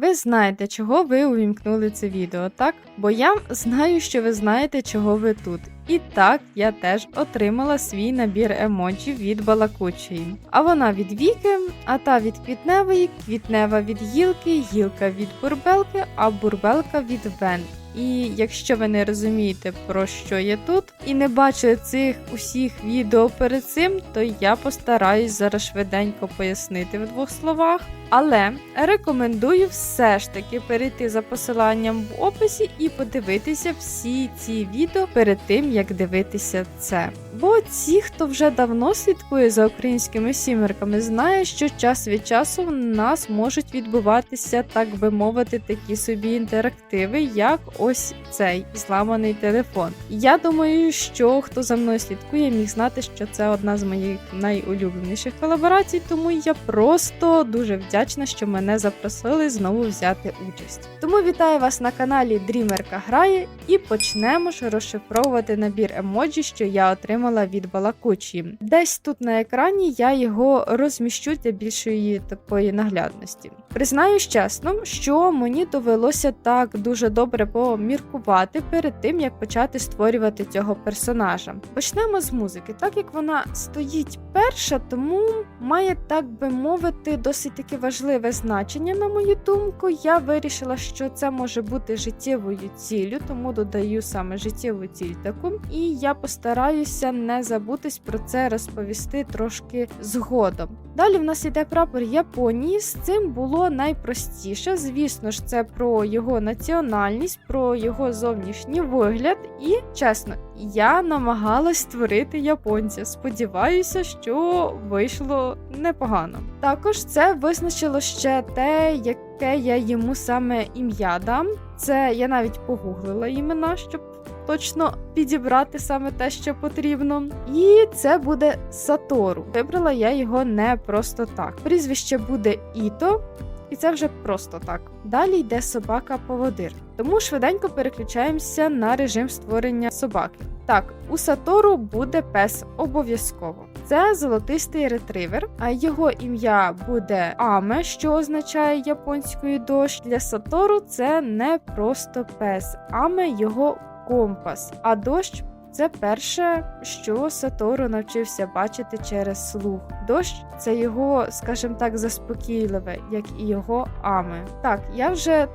Ви знаєте, чого ви увімкнули це відео, так? Бо я знаю, що ви знаєте, чого ви тут. І так, я теж отримала свій набір емоджі від балакучої. А вона від Віки, а та від квітневої, квітнева від гілки, гілка від бурбелки, а бурбелка від Вен. І якщо ви не розумієте, про що я тут, і не бачили цих усіх відео перед цим, то я постараюсь зараз швиденько пояснити в двох словах. Але рекомендую все ж таки перейти за посиланням в описі і подивитися всі ці відео перед тим, як дивитися це. Бо ті, хто вже давно слідкує за українськими сімерками, знає, що час від часу в нас можуть відбуватися, так би мовити, такі собі інтерактиви, як ось цей зламаний телефон. Я думаю, що хто за мною слідкує, міг знати, що це одна з моїх найулюбленіших колаборацій, тому я просто дуже вдячна, що мене запросили знову взяти участь. Тому вітаю вас на каналі Дрімерка Грає і почнемо ж розшифровувати набір емоджі, що я отримала від Балакучі. Десь тут на екрані я його розміщу для більшої такої наглядності. Признаюсь чесно, що мені довелося так дуже добре поміркувати перед тим, як почати створювати цього персонажа. Почнемо з музики, так як вона стоїть перша, тому має, так би мовити, досить таки важливе значення, на мою думку. Я вирішила, що це може бути життєвою ціллю, тому додаю саме життєву ціль таку. І я постараюся не забутись про це розповісти трошки згодом. Далі в нас йде прапор Японії. З цим було найпростіше. Звісно ж, це про його національність, про його зовнішній вигляд. І чесно, я намагалась створити японця. Сподіваюся, що вийшло непогано. Також це визначило ще те, яке я йому саме ім'я дам. Це я навіть погуглила імена, щоб точно підібрати саме те, що потрібно. І це буде Сатору. Вибрала я його не просто так. Прізвище буде Іто. І це вже просто так. Далі йде собака-поводир. Тому швиденько переключаємося на режим створення собаки. Так, у Сатору буде пес обов'язково. Це золотистий ретривер, а його ім'я буде Аме, що означає японською дощ. Для Сатору це не просто пес, Аме його компас, а дощ. Це перше, що Сатору навчився бачити через слух. Дощ це його, скажімо так, заспокійливе, як і його ами. Так, я вже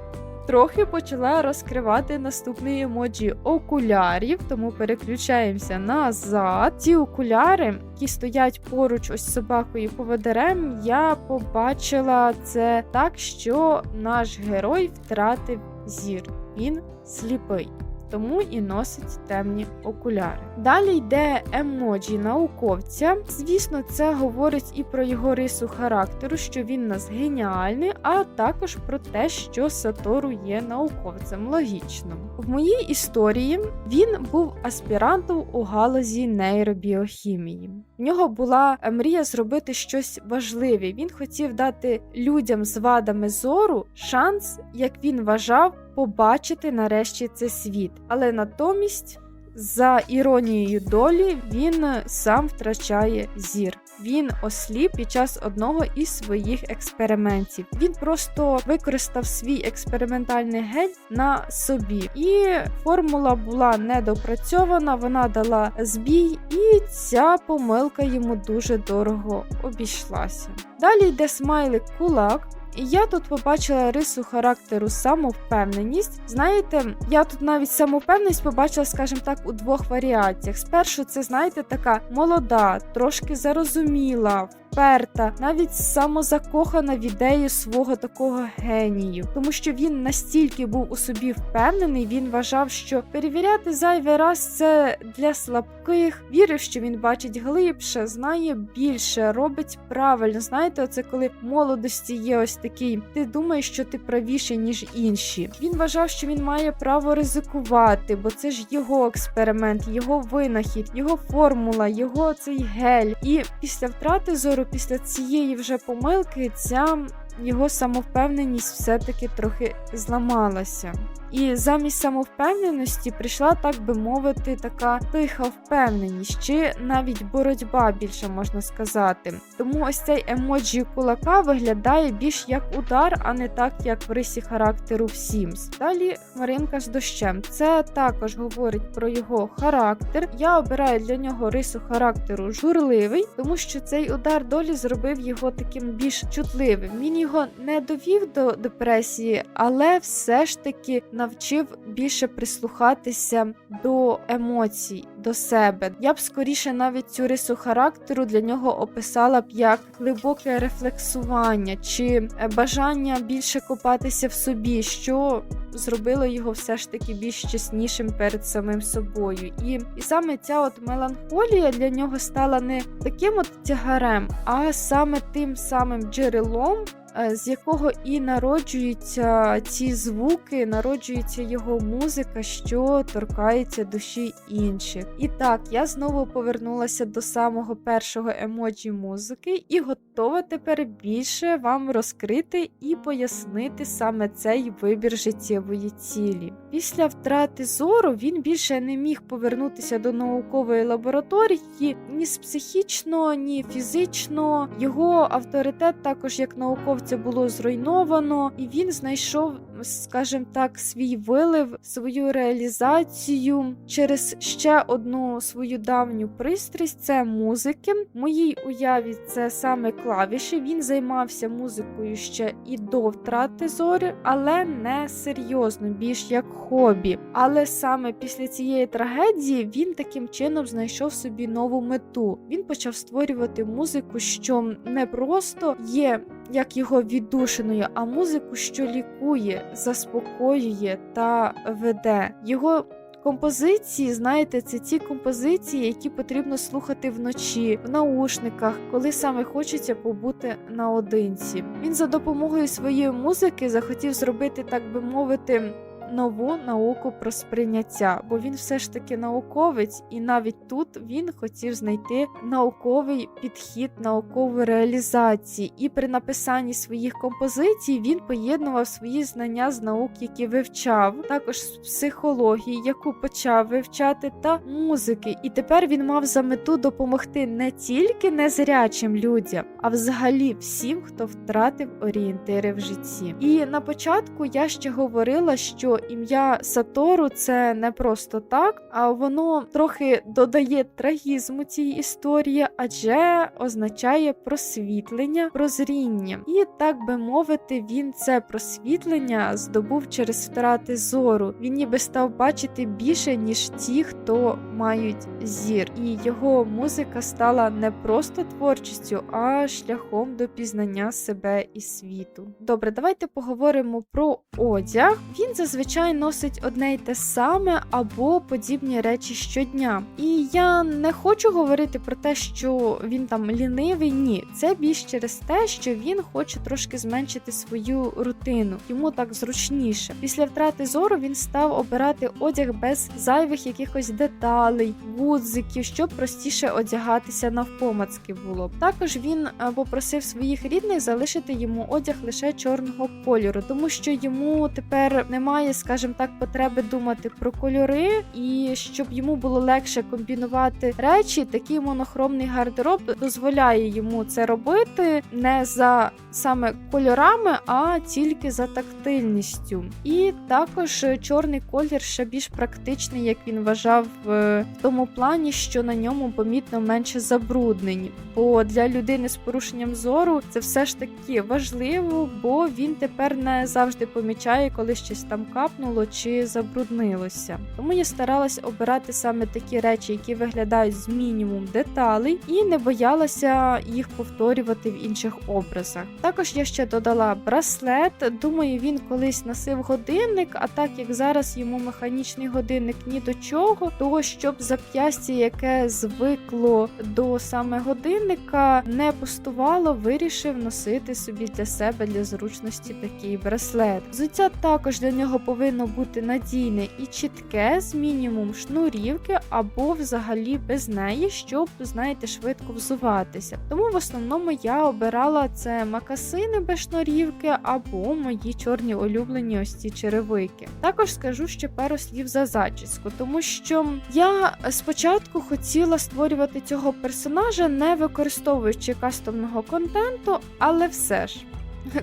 трохи почала розкривати наступний емоджі окулярів, тому переключаємося назад. Ці окуляри, які стоять поруч ось собакою поводирем, я побачила це так, що наш герой втратив зір. Він сліпий тому і носить темні окуляри. Далі йде емоджі науковця. Звісно, це говорить і про його рису характеру, що він нас геніальний, а також про те, що Сатору є науковцем. Логічно. В моїй історії він був аспірантом у галузі нейробіохімії. В нього була мрія зробити щось важливе. Він хотів дати людям з вадами зору шанс, як він вважав, побачити нарешті цей світ. Але натомість, за іронією долі, він сам втрачає зір. Він осліп під час одного із своїх експериментів. Він просто використав свій експериментальний гель на собі, і формула була недопрацьована, вона дала збій, і ця помилка йому дуже дорого обійшлася. Далі йде смайлик кулак. І я тут побачила рису характеру самовпевненість. Знаєте, я тут навіть самовпевненість побачила, скажімо так, у двох варіаціях. Спершу, це, знаєте, така молода, трошки зарозуміла, вперта, навіть самозакохана в ідею свого такого генію, тому що він настільки був у собі впевнений, він вважав, що перевіряти зайвий раз це для слабких, вірив, що він бачить глибше, знає більше, робить правильно. Знаєте, оце коли в молодості є ось такий, ти думаєш, що ти правіший, ніж інші. Він вважав, що він має право ризикувати, бо це ж його експеримент, його винахід, його формула, його цей гель. І після втрати зору, після цієї вже помилки, ця його самовпевненість все-таки трохи зламалася. І замість самовпевненості прийшла, так би мовити, така тиха впевненість, чи навіть боротьба більше можна сказати. Тому ось цей емоджі кулака виглядає більш як удар, а не так, як в рисі характеру в Sims. Далі хмаринка з дощем. Це також говорить про його характер. Я обираю для нього рису характеру журливий, тому що цей удар долі зробив його таким більш чутливим. Він його не довів до депресії, але все ж таки навчив більше прислухатися до емоцій, до себе. Я б скоріше навіть цю рису характеру для нього описала б як глибоке рефлексування чи е, бажання більше копатися в собі, що зробило його все ж таки більш чеснішим перед самим собою. І, і саме ця от меланхолія для нього стала не таким от тягарем, а саме тим самим джерелом. Е, З якого і народжуються ці звуки, народжується його музика, що торкається душі інших. І так, я знову повернулася до самого першого емоджі музики і готова тепер більше вам розкрити і пояснити саме цей вибір життєвої цілі. Після втрати зору він більше не міг повернутися до наукової лабораторії ні з психічно, ні фізично. Його авторитет також як науковця було зруйновано, і він знайшов, скажімо так, свій вилив, свою реалізацію через ще одну свою давню пристрасть це музики. В моїй уяві це саме клавіші. Він займався музикою ще і до втрати зорі, але не серйозно, більш як хобі. Але саме після цієї трагедії він таким чином знайшов собі нову мету. Він почав створювати музику, що не просто є як його віддушиною, а музику, що лікує, заспокоює та веде. Його Композиції, знаєте, це ті композиції, які потрібно слухати вночі, в наушниках, коли саме хочеться побути наодинці. Він за допомогою своєї музики захотів зробити, так би мовити, нову науку про сприйняття, бо він все ж таки науковець, і навіть тут він хотів знайти науковий підхід, наукову реалізацію. І при написанні своїх композицій він поєднував свої знання з наук, які вивчав, також з психології, яку почав вивчати, та музики. І тепер він мав за мету допомогти не тільки незрячим людям, а взагалі всім, хто втратив орієнтири в житті. І на початку я ще говорила, що ім'я Сатору це не просто так, а воно трохи додає трагізму цій історії, адже означає просвітлення, прозріння. І так би мовити, він це просвітлення здобув через втрати зору. Він ніби став бачити більше, ніж ті, хто мають зір. І його музика стала не просто творчістю, а шляхом до пізнання себе і світу. Добре, давайте поговоримо про одяг. Він зазвичай носить одне й те саме або подібні речі щодня. І я не хочу говорити про те, що він там лінивий. Ні, це більш через те, що він хоче трошки зменшити свою рутину. Йому так зручніше. Після втрати зору він став обирати одяг без зайвих якихось деталей, гудзиків, щоб простіше одягатися навпомацки було. Також він е, попросив своїх рідних залишити йому одяг лише чорного кольору, тому що йому тепер немає, скажімо так, потреби думати про кольори, і щоб йому було легше комбінувати речі, такий монохромний гардероб дозволяє йому це робити не за саме кольорами, а тільки за тактильністю. І також чорний колір ще більш практичний, як він вважав, е, в тому плані, що на ньому помітно менше забруднень. Бо для людини з порушенням зору це все ж таки важливо, бо він тепер не завжди помічає, коли щось там капнуло чи забруднилося. Тому я старалась обирати саме такі речі, які виглядають з мінімум деталей, і не боялася їх повторювати в інших образах. Також я ще додала браслет. Думаю, він колись носив годинник, а так як зараз йому механічний годинник ні до чого, то щоб зап'ястя, яке звикло до саме годинника, не пустувало, вирішив носити собі для себе для зручності такий браслет. Взуття також для нього повинно бути надійне і чітке, з мінімум шнурівки, або взагалі без неї, щоб, знаєте, швидко взуватися. Тому в основному я обирала це макасини без шнурівки або мої чорні улюблені ось ці черевики. Також скажу ще пару слів за зачіску, тому що я спочатку хотіла створювати цього персонажа, не використовуючи кастомного контенту, але все ж.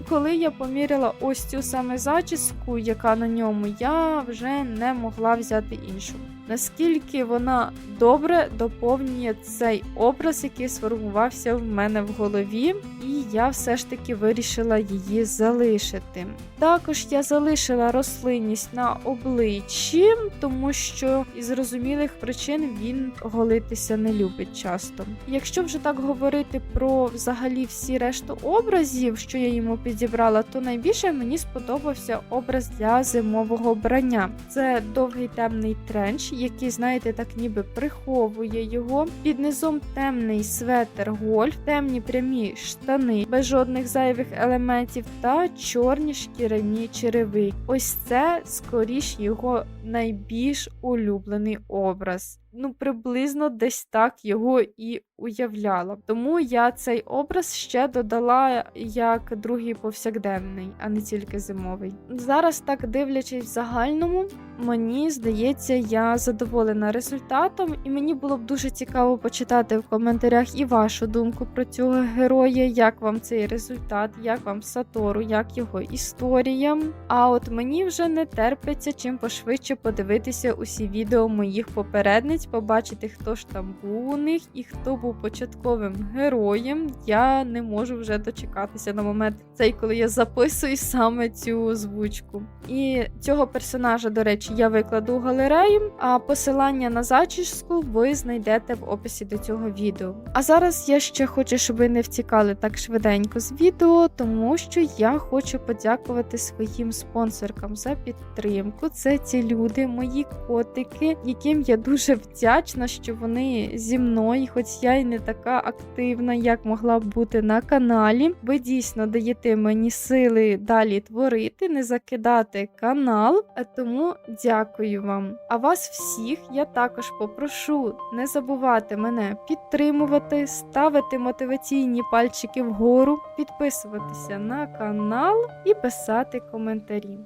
Коли я поміряла ось цю саме зачіску, яка на ньому, я вже не могла взяти іншу. Наскільки вона добре доповнює цей образ, який сформувався в мене в голові, і я все ж таки вирішила її залишити. Також я залишила рослинність на обличчі, тому що із зрозумілих причин він голитися не любить часто. Якщо вже так говорити про взагалі всі решту образів, що я йому підібрала, то найбільше мені сподобався образ для зимового брання. Це довгий темний тренч, який, знаєте, так ніби приховує його. Під низом темний светер гольф, темні прямі штани без жодних зайвих елементів та чорні шкіряні черевики. Ось це скоріш його найбільш улюблений образ. Ну, приблизно десь так його і уявляла. Тому я цей образ ще додала як другий повсякденний, а не тільки зимовий. Зараз, так дивлячись в загальному, мені здається, я задоволена результатом, і мені було б дуже цікаво почитати в коментарях і вашу думку про цього героя, як вам цей результат, як вам Сатору, як його історія. А от мені вже не терпиться чим пошвидше подивитися усі відео моїх попередниць, побачити, хто ж там був у них і хто був початковим героєм. Я не можу вже дочекатися на момент цей, коли я записую саме цю озвучку. І цього персонажа, до речі, я викладу у галерею, а посилання на зачіску ви знайдете в описі до цього відео. А зараз я ще хочу, щоб ви не втікали так швиденько з відео, тому що я хочу подякувати своїм спонсоркам за підтримку. Це ці люди, мої котики, яким я дуже вдячна, що вони зі мною, хоч я й не така активна, як могла б бути на каналі. Ви дійсно даєте мені сили далі творити, не закидати канал. А Тому дякую вам. А вас всіх я також попрошу не забувати мене підтримувати, ставити мотиваційні пальчики вгору, підписуватися на канал і писати коментарі.